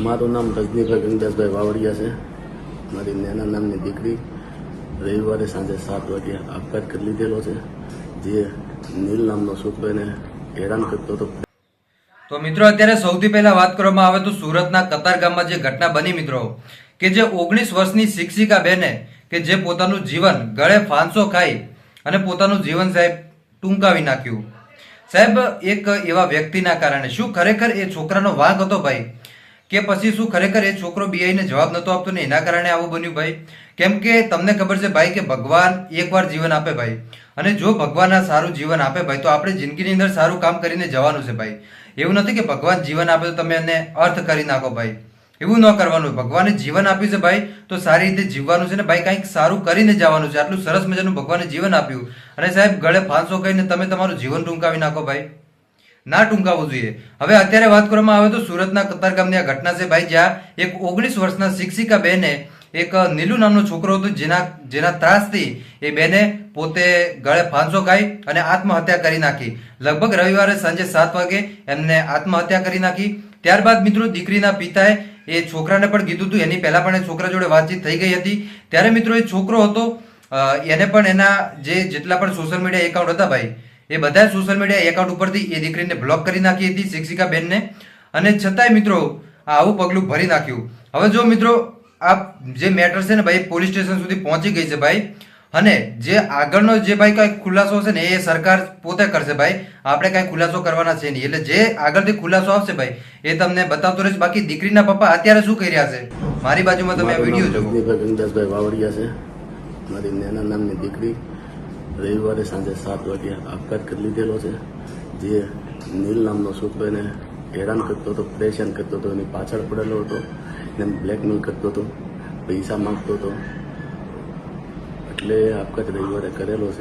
મારું નામ રજનીભાઈ ગંગદાસભાઈ વાવડિયા છે. મારી નાના નામની દીકરી રવિવારે સાંજે સાત વાગે આપઘાત કરી લીધેલો છે. જે નીલ નામનો છોકરો એને હેરાન કરતો હતો. તો મિત્રો, અત્યારે સૌથી પહેલા વાત કરવામાં આવે તો સુરતના કતારગામમાં જે ઘટના બની મિત્રો, કે જે ઓગણીસ વર્ષની શિક્ષિકા બેને, કે જે પોતાનું જીવન ગળે ફાંસો ખાઈ અને પોતાનું જીવન સાહેબ ટૂંકાવી નાખ્યું. સાહેબ, એક એવા વ્યક્તિના કારણે શું ખરેખર એ છોકરાનો વાંક હતો ભાઈ? કે પછી શું ખરેખર એ છોકરો બીઆઈને જવાબ નતો આપતો ને એના કારણે આવું બન્યું ભાઈ? કેમ કે તમને ખબર છે ભાઈ કે ભગવાન એકવાર જીવન આપે ભાઈ. અને જો ભગવાન સારું જીવન આપે ભાઈ, તો આપણે જિંદગીની અંદર સારું કામ કરીને જવાનું છે ભાઈ. એવું નથી કે ભગવાન જીવન આપે તો તમે એને અર્થ કરી નાખો ભાઈ. એવું ન કરવાનું. ભગવાને જીવન આપ્યું છે ભાઈ, તો સારી રીતે જીવવાનું છે ને ભાઈ કંઈક સારું કરીને જવાનું છે. આટલું સરસ મજાનું ભગવાને જીવન આપ્યું. અને સાહેબ ગળે ફાંસો કહીને તમે તમારું જીવન ટૂંકાવી નાખો ભાઈ. ના ટૂંકાવવું જોઈએ. હવે અત્યારે વાત કરવામાં આવે તો સુરતના કતારગામની આ ઘટના છે. ભાઈ, જ્યાં એક ઓગણીસ વર્ષના શિક્ષિકા બેને એક નીલુ નામનો છોકરો હતો, જેના જેના ત્રાસથી એ બેને પોતે ગળે ફાંસો ખાઈ અને આત્મહત્યા કરી નાખી. લગભગ રવિવારે સાંજે સાત વાગે એમને આત્મહત્યા કરી નાખી. ત્યારબાદ મિત્રો દીકરીના પિતાએ એ છોકરાને પણ કીધું હતું. એની પહેલા પણ એ છોકરા જોડે વાતચીત થઈ ગઈ હતી. ત્યારે મિત્રો એ છોકરો હતો. એને પણ એના જે જેટલા પણ સોશિયલ મીડિયા એકાઉન્ટ હતા ભાઈ એ બધા સોશિયલ મીડિયા એકાઉન્ટ ઉપરથી એ દીકરીને બ્લોક કરી નાખી હતી શિક્ષિકા બેનને. અને છતાંય મિત્રો આ આવું પગલું ભરી નાખ્યું. હવે જો મિત્રો આ જે મેટર છે ને ભાઈ પોલીસ સ્ટેશન સુધી પહોંચી ગઈ છે ભાઈ અને જે આગળનો જે ભાઈ કઈ ખુલાસો હશે ને એ સરકાર પોતે કરશે ભાઈ. આપણે કઈ ખુલાસો કરવાના છે નહીં. એટલે જે આગળથી ખુલાસો આવશે ભાઈ એ તમને બતાવતો રહીશ. બાકી દીકરીના પપ્પા અત્યારે શું કરી રહ્યા છે? મારી બાજુમાં તમે વીડિયો નામ જુઓ વાવડિયા છે. મારી નાના નામની દીકરી. રવિવારે સાંજે સાત વાગે આપઘાત કરી લીધેલો છે. જે નીલ નામનો છોકરો એને હેરાન કરતો હતો, પરેશાન કરતો હતો એની પાછળ પડેલો હતો. એને બ્લેકમેલ કરતો હતો, પૈસા માંગતો હતો. એટલે આપઘાત રવિવારે કરેલો છે.